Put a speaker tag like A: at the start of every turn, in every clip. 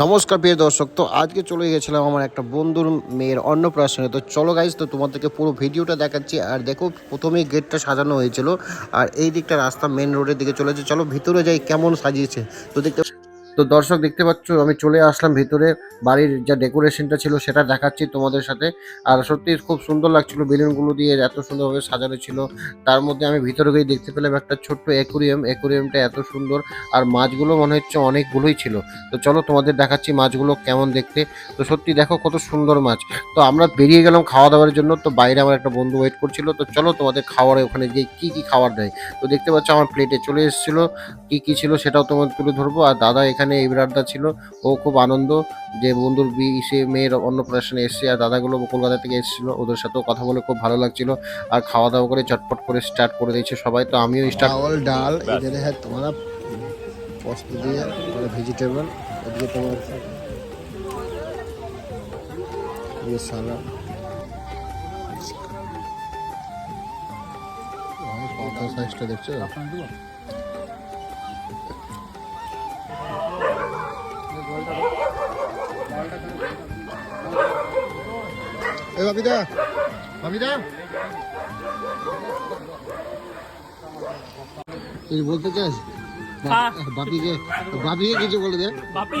A: নমস্কার প্রিয় দর্শক, তো আজকে চলে গেছিলাম আমার একটা বন্ধুর মেয়ের অন্নপ্রাশনে। তো চলো গাইজ তো তোমাদেরকে পুরো ভিডিওটা দেখাচ্ছি। আর দেখো, প্রথমেই গেটটা সাজানো হয়েছিল। আর এই দিকটা রাস্তা মেন রোডের দিকে চলেছে। চলো ভিতরে যাই, কেমন সাজিয়েছে। তো দেখতে তো দর্শক দেখতে পাচ্ছ, আমি চলে আসলাম ভিতরে। বাড়ির যা ডেকোরেশনটা ছিল সেটা দেখাচ্ছি তোমাদের সাথে। আর সত্যি খুব সুন্দর লাগছিল, বেলুনগুলো দিয়ে এত সুন্দরভাবে সাজানো ছিল। তার মধ্যে আমি ভিতরে গিয়ে দেখতে পেলাম একটা ছোট্ট অ্যাকুরিয়াম। অ্যাকুরিয়ামটা এত সুন্দর। আর মাছগুলো মনে হচ্ছে অনেকগুলোই ছিল। তো চলো তোমাদের দেখাচ্ছি মাছগুলো কেমন দেখতে। তো সত্যি দেখো কত সুন্দর মাছ। তো আমরা বেরিয়ে গেলাম খাওয়া দাওয়ার জন্য। তো বাইরে আমার একটা বন্ধু ওয়েট করছিল। তো চলো তোমাদের খাওয়ারে ওখানে গিয়ে কী কী খাবার দেয়। তো দেখতে পাচ্ছ আমার প্লেটে চলে এসেছিল। কী কী ছিল সেটাও তোমাদের তুলে ধরবো। আর দাদা এখানে এখানে এই বিরাটদা ছিল। ও খুব আনন্দ যে বন্ধুর বিয়ে সে মেয়ের অন্নপ্রাশনে এসছে আর দাদাগুলো কলকাতা থেকে এসেছিল। ওদের সাথেও কথা বলে খুব ভালো লাগছিল আর খাওয়া দাওয়া করে চটপট করে স্টার্ট করে দিয়েছে সবাই। তো আমিও স্টার্ট ডাল এখানে হ্যাঁ তোমার পোস্ত দিয়ে ভেজিটেবল এদিকে তোমার ইয়ে ये সাইজটা দেখছ? এ বাপিদা বাপিদা কিছু বলতে চাস?
B: হ্যাঁ।
A: বাপিকে বাপিকে কিছু বলে দে।
B: বাপি।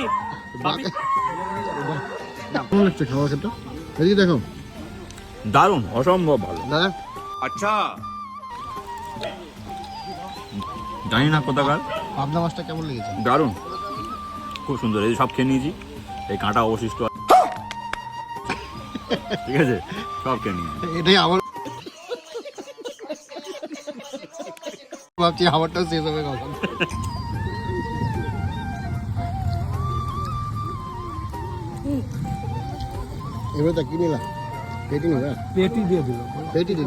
A: খেতে। এদিকে দেখো।
B: দারুণ অসম্ভব ভালো।
A: দাদা।
C: আচ্ছা।
B: জানি না কোথাকার।
A: পাবদা মাছটা কেমন লেগেছে?
B: দারুণ। খুব সুন্দর এই সব খেয়ে নিয়েছি। এই কাঁটা অবশিষ্ট আছে। ঠিক আছে? সব নিয়েছি
A: এটাই আমার ভাবছি আমারটাও শেষ হবে কখন। এবার তা কি নিলাম পেটি নিলা?
D: পেটি দিয়ে দিল।
A: পেটি দিল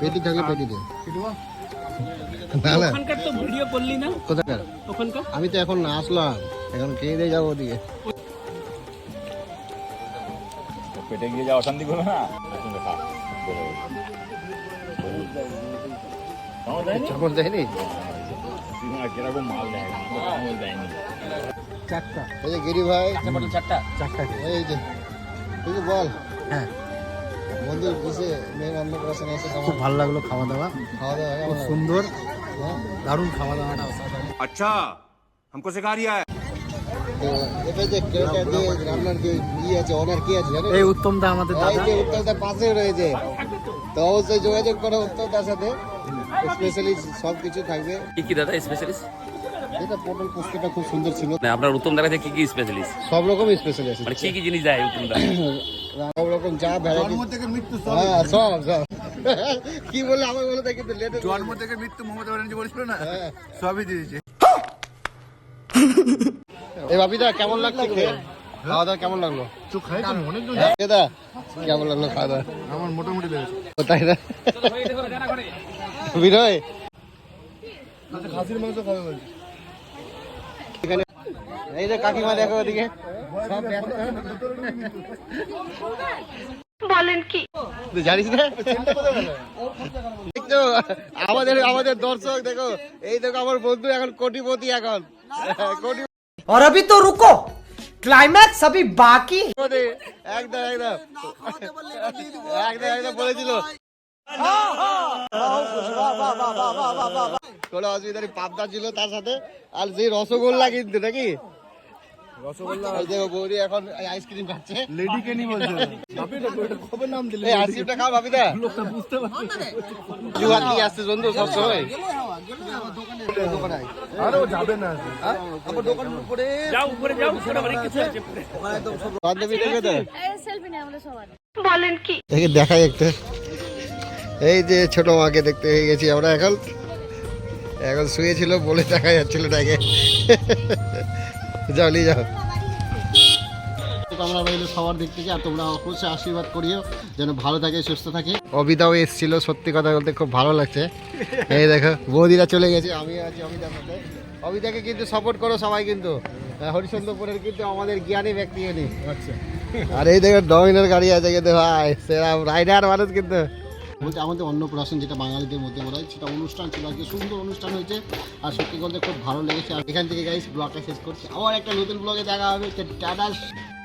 A: পেটি। থাকলে পেটি দে। না না।
E: ওখানকার তো ভিডিও করলি না?
A: কোথাকার?
E: ওখানকার?
A: আমি তো এখন না আসলাম। এখন খেয়ে দিয়ে যাব ওদিকে।
B: পেটে গিয়ে যা অশান্তি করবে না? এখন। চামচ দেয়নি? কীরকম মাল দেয়? আমাকে চামচ দেয়নি।
D: চারটা।
A: এই যে গিরি ভাই।
E: চারটা
D: চারটা?
A: এই যে তুই বল।
D: হ্যাঁ।
A: বন্ধুর কিসে মেয়ের অন্নপ্রাশন এসে কেমন
D: খুব ভালো লাগলো খাওয়া দাওয়া
A: খাওয়া দাওয়া
D: খুব
A: কেমন
D: সুন্দর
A: হ্যাঁ?
D: দারুণ খাওয়া দাওয়াটা অসাধারণ
C: अच्छा हमको सिखा रिया है
A: তো এটা যে কেটা যে রান্নার যে ই আছে অনার কি আছে জানো
D: এই উত্তমদা আমাদের
A: এই
D: দাদা
A: যে উত্তরটা পাশে রয়েছে তো অবশ্যই যোগাযোগ করো উত্তরটার সাথে স্পেশালি সব কিছু থাকবে
F: কি কি দাদা স্পেশালিস্ট
A: এটা পটল পোস্তটা খুব সুন্দর ছিল
F: মানে আপনার উত্তম দাদা কাছে কি কি স্পেশালিস্ট
A: সব রকম স্পেশাল আছে
F: মানে কি কি জিনিস দেয় উত্তম দা
A: সব রকম যা ভ্যারাইটি হ্যাঁ সব সব। কি বললে আমার বলে দেখি তো লেটে
D: জন্ম থেকে মৃত্যু মমতা ব্যানার্জি বলেছিল না?
A: হ্যাঁ।
D: সবই দিয়েছে।
A: এ বাপিদা কেমন লাগছে খেয়ে? খাওয়া দাওয়া কেমন লাগল? দাদা কেমন লাগল খাওয়া দাওয়া?
D: আমার মোটামুটি লেগেছে।
A: তাই না? বিনয়?
D: আচ্ছা খাসির মাংস খাবে বলছি।
A: এখানে এই যে কাকিমা দেখো ওদিকে। সব তুই জানিস না দেখছো আমাদের আমাদের দর্শক দেখো এই দেখো আমার বন্ধু এখন কোটিপতি এখন কোটি
G: और अभी तो रुको क्लाइमैक्स अभी बाकी है।
A: কোটি একদম একদম একদম একদম বলেছিল কোনো অসুবিধা নেই পাবদা ছিল তার সাথে আর যে রসগোল্লা কিন্তু নাকি রসগোল্লা। দেখো বৌদি এখন আইসক্রিম খাচ্ছে।
D: লেডি কেনি বলছে? আপনি এটা কবে নাম দিলে
A: এই আইসক্রিমটা খাও বাপিদা।
D: লোকটা বুঝতে পারছে।
A: জুয়া কি আসছে বন্ধু সবসময়।
D: আরে ও যাবে না।
E: যাও উপরে যাও উপরে অনেক কিছু আছে।
A: বান্ধবী দেখবে তো?
H: সেলফি নেই আমাদের সবার।
A: দেখে দেখাই একটা। এই যে ছোট মাকে দেখতে হয়ে গেছি আমরা এখন। এখন শুয়েছিল বলে দেখা যাচ্ছিল তাকে। যাও নিয়ে যাও। রইল সবার দিক থেকে আর তোমরা অবশ্যই আশীর্বাদ করিও যেন ভালো থাকে সুস্থ থাকে। অবিদাও এসেছিল সত্যি কথা বলতে খুব ভালো লাগছে। এই দেখো বৌদিরা চলে গেছে আমি আছি অবিদার সাথে। অবিদাকে কিন্তু সাপোর্ট করো সবাই কিন্তু। কিন্তু আমাদের জ্ঞানী ব্যক্তি উনি।
D: আচ্ছা।
A: আর এই দেখো ডমিনার গাড়ি আছে কিন্তু ভাই রাইডার মানুষ কিন্তু। বলতে আমাদের অন্নপ্রাশন যেটা বাঙালিদের মধ্যে বলা হয় সেটা অনুষ্ঠান ছিল, আজকে সুন্দর অনুষ্ঠান হয়েছে। আর সত্যি বলতে খুব ভালো লেগেছে। আর এখান থেকে গাইস ব্লগটা শেষ করছি। আবার একটা নতুন ব্লগে দেখা হবে। টাটা।